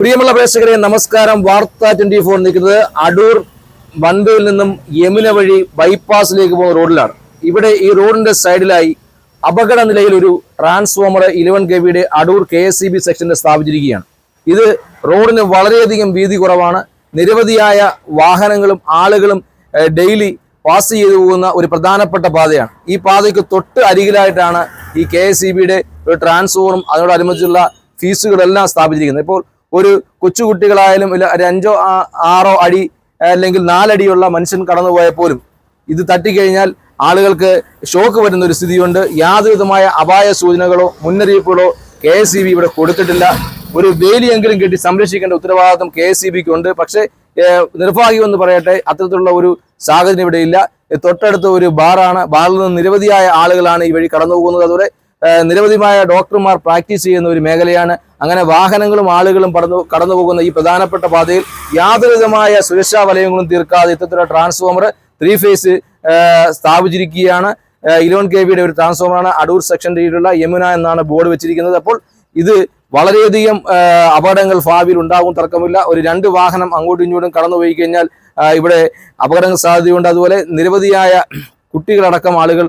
പ്രിയമുള്ള പ്രേക്ഷകരെ നമസ്കാരം. വാർത്ത ട്വന്റി ഫോർ നിൽക്കുന്നത് അടൂർ വണ്ടൂരിൽ നിന്നും യമുന വഴി ബൈപ്പാസിലേക്ക് പോകുന്ന റോഡിലാണ്. ഇവിടെ ഈ റോഡിന്റെ സൈഡിലായി അപകട നിലയിൽ ഒരു ട്രാൻസ്ഫോമർ ഇലവൻ കെ വിയുടെ Adoor K S C B സെക്ഷനിൽ സ്ഥാപിച്ചിരിക്കുകയാണ്. ഇത് റോഡിന് വളരെയധികം വീതി കുറവാണ്. നിരവധിയായ വാഹനങ്ങളും ആളുകളും ഡെയിലി പാസ് ചെയ്തു പോകുന്ന ഒരു പ്രധാനപ്പെട്ട പാതയാണ്. ഈ പാതയ്ക്ക് തൊട്ട് അരികിലായിട്ടാണ് ഈ കെ എസ് സി ബിയുടെ ഒരു ട്രാൻസ്ഫോമറും അതിനോടനുബന്ധിച്ചുള്ള ഫീസുകളെല്ലാം സ്ഥാപിച്ചിരിക്കുന്നത്. ഇപ്പോൾ ഒരു കൊച്ചുകുട്ടികളായാലും ഇല്ല ഒരു അഞ്ചോ ആറോ അടി അല്ലെങ്കിൽ നാലടിയുള്ള മനുഷ്യൻ കടന്നുപോയാൽ പോലും ഇത് തട്ടിക്കഴിഞ്ഞാൽ ആളുകൾക്ക് ഷോക്ക് വരുന്ന ഒരു സ്ഥിതിയുണ്ട്. യാതൊരുവിധമായ അപായ സൂചനകളോ മുന്നറിയിപ്പുകളോ കെ എസ് ഇവിടെ കൊടുത്തിട്ടില്ല. ഒരു വേലിയെങ്കിലും കെട്ടി സംരക്ഷിക്കേണ്ട ഉത്തരവാദിത്വം കെ എസ് ഉണ്ട് പക്ഷേ നിർഭാഗ്യമെന്ന് പറയട്ടെ അത്തരത്തിലുള്ള ഒരു സാഹചര്യം ഇല്ല. തൊട്ടടുത്ത ഒരു ബാറാണ്. ബാറിൽ നിന്ന് നിരവധിയായ ആളുകളാണ് ഈ വഴി കടന്നു പോകുന്നത് അതുപോലെ ഏഹ്, നിരവധിയായ ഡോക്ടർമാർ പ്രാക്ടീസ് ചെയ്യുന്ന ഒരു മേഖലയാണ്. അങ്ങനെ വാഹനങ്ങളും ആളുകളും കടന്നു കടന്നു പോകുന്ന ഈ പ്രധാനപ്പെട്ട പാതയിൽ യാതൊരുവിധമായ സുരക്ഷാ വലയങ്ങളും തീർക്കാതെ ഇത്തരത്തിലുള്ള ട്രാൻസ്ഫോമർ ത്രീ ഫേസ് സ്ഥാപിച്ചിരിക്കുകയാണ്. ഇലവൻ കെ വിയുടെ ഒരു ട്രാൻസ്ഫോമറാണ് അടൂർ സെക്ഷൻ കീഴിലുള്ള യമുന എന്നാണ് ബോർഡ് വെച്ചിരിക്കുന്നത്. അപ്പോൾ ഇത് വളരെയധികം അപകടങ്ങൾ ഭാവിയിൽ ഉണ്ടാകും തർക്കമില്ല. ഒരു രണ്ട് വാഹനം അങ്ങോട്ടും ഇങ്ങോട്ടും കടന്നു പോയി കഴിഞ്ഞാൽ ഇവിടെ അപകടങ്ങൾ സാധ്യതയുണ്ട്. അതുപോലെ നിരവധിയായ കുട്ടികളടക്കം ആളുകൾ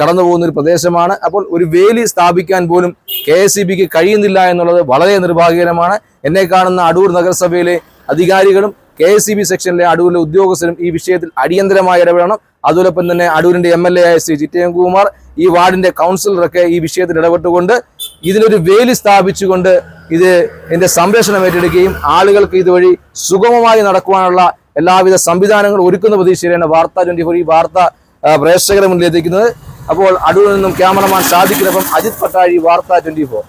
കടന്നു പോകുന്ന ഒരു പ്രദേശമാണ്. അപ്പോൾ ഒരു വേലി സ്ഥാപിക്കാൻ പോലും കെ എസ് ഇ ബിക്ക് കഴിയുന്നില്ല എന്നുള്ളത് വളരെ നിർഭാഗ്യകരമാണ്. എന്നെ കാണുന്ന അടൂർ നഗരസഭയിലെ അധികാരികളും കെ എസ് ഇ ബി സെക്ഷനിലെ അടൂരിലെ ഉദ്യോഗസ്ഥരും ഈ വിഷയത്തിൽ അടിയന്തരമായി ഇടപെടണം. അതോടൊപ്പം തന്നെ അടൂരിന്റെ എം എൽ എ ആയ ശ്രീ ചിറ്റയംകുമാർ ഈ വാർഡിന്റെ കൗൺസിലറൊക്കെ ഈ വിഷയത്തിൽ ഇടപെട്ടുകൊണ്ട് ഇതിനൊരു വേലി സ്ഥാപിച്ചുകൊണ്ട് ഇത് ഇതിന്റെ സംരക്ഷണം ഏറ്റെടുക്കുകയും ആളുകൾക്ക് ഇതുവഴി സുഗമമായി നടക്കുവാനുള്ള എല്ലാവിധ സംവിധാനങ്ങളും ഒരുക്കുന്ന പ്രതീക്ഷയിലാണ് വാർത്ത ട്വന്റി ഫോർ ഈ വാർത്ത മുന്നിൽ എത്തിക്കുന്നത്. അപ്പോൾ അടൂരിൽ നിന്നും ക്യാമറമാൻ സാധിക്കുന്നപ്പം അജിത് പട്ടാഴി വാർത്ത ട്വന്റി ഫോർ.